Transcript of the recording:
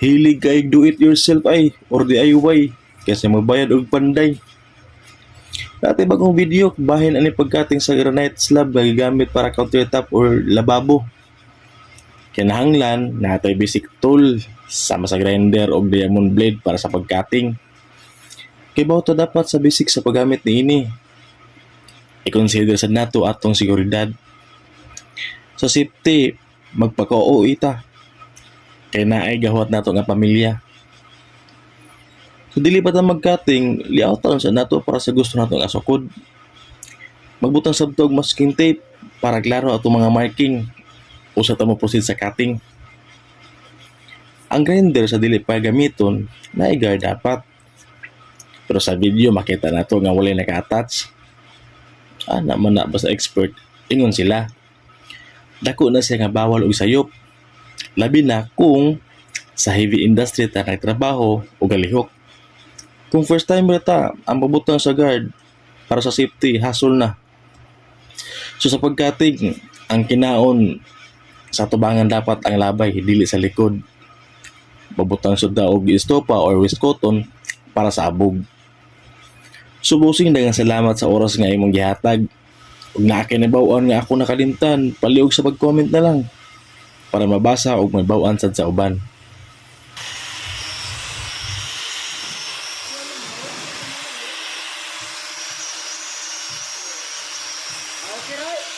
Hilig kay do it yourself ay or DIY kasi magbayad og panday. Dati bagong video, bahin ani pagkating sa granite slab nga gigamit para countertop or lababo. Kinahanglan natay basic tool sama sa grinder o diamond blade para sa pagkating. Kay to dapat sa basic sa paggamit ni ini. I-consider sa nato atong seguridad. Sa safety, magpakoo ita. Kay naay gahwat nato nga pamilya. So dili pa ta magkating, liawtan sa nato para sa gusto nato nga sukod. Magbutang sabtog masking tape para klaro ato mga marking o sa tamo proceed sa cutting. Ang grinder sa dili pa gamiton, naigar dapat. Pero sa video makita nato nga wala naka-attach. Ah, naman na basta expert, ingon sila. Dako na siya nga bawal og sayop. Labi na kung sa heavy industry ta nagtrabaho o galihok. Kung first time ta, ang pabutang sa guard para sa safety, hassle na. So sa pagkating, ang kinaon sa tubangan dapat ang labay, dili sa likod. Babutang sudda og estopa or cotton para sa abog. Subusing dagang salamat sa oras nga imong gihatag. Kay nabawaan nga ako nakalimtan, paliog sa pag-comment na lang para mabasa ug mabaw-an sad sa uban. Okay, right?